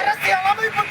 அரசியல் அமைப்பு